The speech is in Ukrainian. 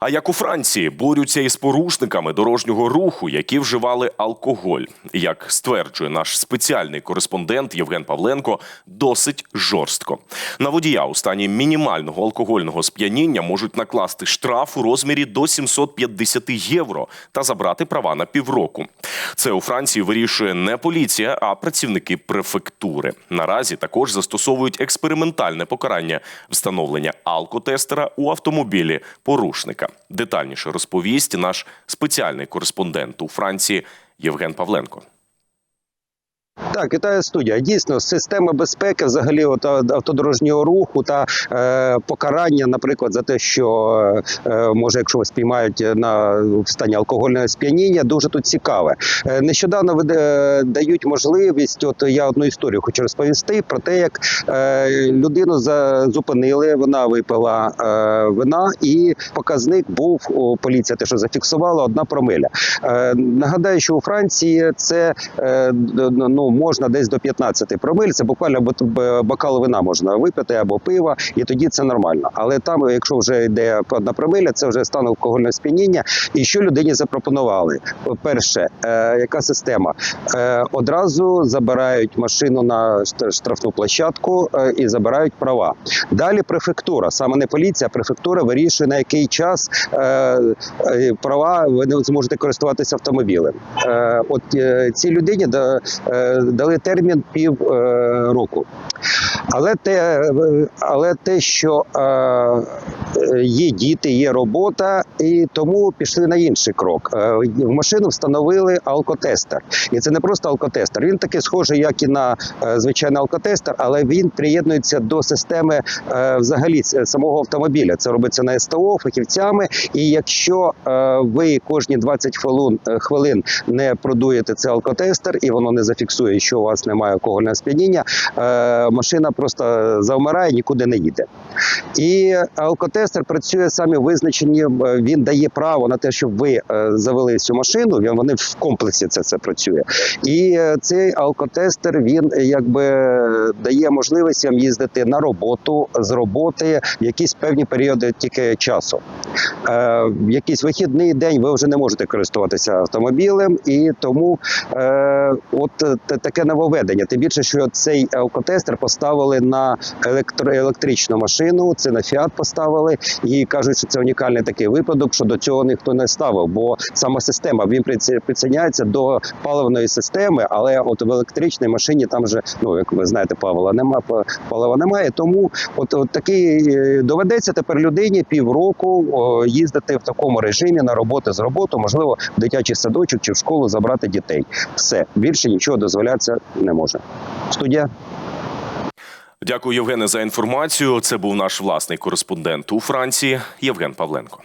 А як у Франції борються із порушниками дорожнього руху, які вживали алкоголь, як стверджує наш спеціальний кореспондент Євген Павленко, досить жорстко. На водія у стані мінімального алкогольного сп'яніння можуть накласти штраф у розмірі до 750 євро та забрати права на півроку. Це у Франції вирішує не поліція, а працівники префектури. Наразі також застосовують експериментальне покарання встановлення алкотестера у автомобілі порушника. Детальніше розповість наш спеціальний кореспондент у Франції Євген Павленко. Так, вітаю студія. Дійсно, система безпеки взагалі от, автодорожнього руху та е, покарання, наприклад, за те, що е, може, якщо вас спіймають на в стані алкогольного сп'яніння, дуже тут цікаве. Е, нещодавно е, дають можливість. От я одну історію хочу розповісти про те, як е, людину за, зупинили, вона випила е, вина, і показник був у поліція, те, що зафіксувала, одна промиля. Е, нагадаю, що у Франції це е, д- можна десь до 15 промиль. Це буквально бокал вина можна випити або пива, і тоді це нормально. Але там, якщо вже йде одна промиля, це вже стан алкогольного сп'яніння. І що людині запропонували? Перше, е, яка система? Е, одразу забирають машину на шт- штрафну площадку е, і забирають права. Далі префектура, саме не поліція, а префектура вирішує на який час е, е, права ви не зможете користуватися автомобілем. Е, от цій людині да, дали термін пів року. Але те, але те, що е, є діти, є робота, і тому пішли на інший крок. Е, в машину встановили алкотестер. І це не просто алкотестер. Він такий схожий, як і на е, звичайний алкотестер, але він приєднується до системи взагалі самого автомобіля. Це робиться на СТО фахівцями. І якщо ви кожні 20 хвилин, хвилин не продуєте цей алкотестер, і воно не зафіксує, що у вас немає алкогольного сп'яніння, е, машина просто завмирає, нікуди не їде. І алкотестер працює самі визначені. е, Він дає право на те, щоб ви е, завели цю машину. Вони в комплексі це, все працює. І е, цей алкотестер він якби дає можливість їздити на роботу з роботи в якісь певні періоди тільки часу. Е, якийсь вихідний день ви вже не можете користуватися автомобілем, і тому е, от е, таке нововведення. Тим більше, що цей алкотестер поставили на електро електричну машину. Це на Фіат поставили, і кажуть, що це унікальний такий випадок, що до цього ніхто не ставив. Бо сама система він приціняється до паливної системи, але от в електричній машині там же, ну як ви знаєте, палива немає, палива немає. Тому от, от такий е, доведеться тепер людині півроку їздити в такому режимі на роботу з роботу, можливо, в дитячий садочок чи в школу забрати дітей. Все більше нічого дозволятися не може. Студія. Дякую, Євгене, за інформацію. Це був наш власний кореспондент у Франції Євген Павленко.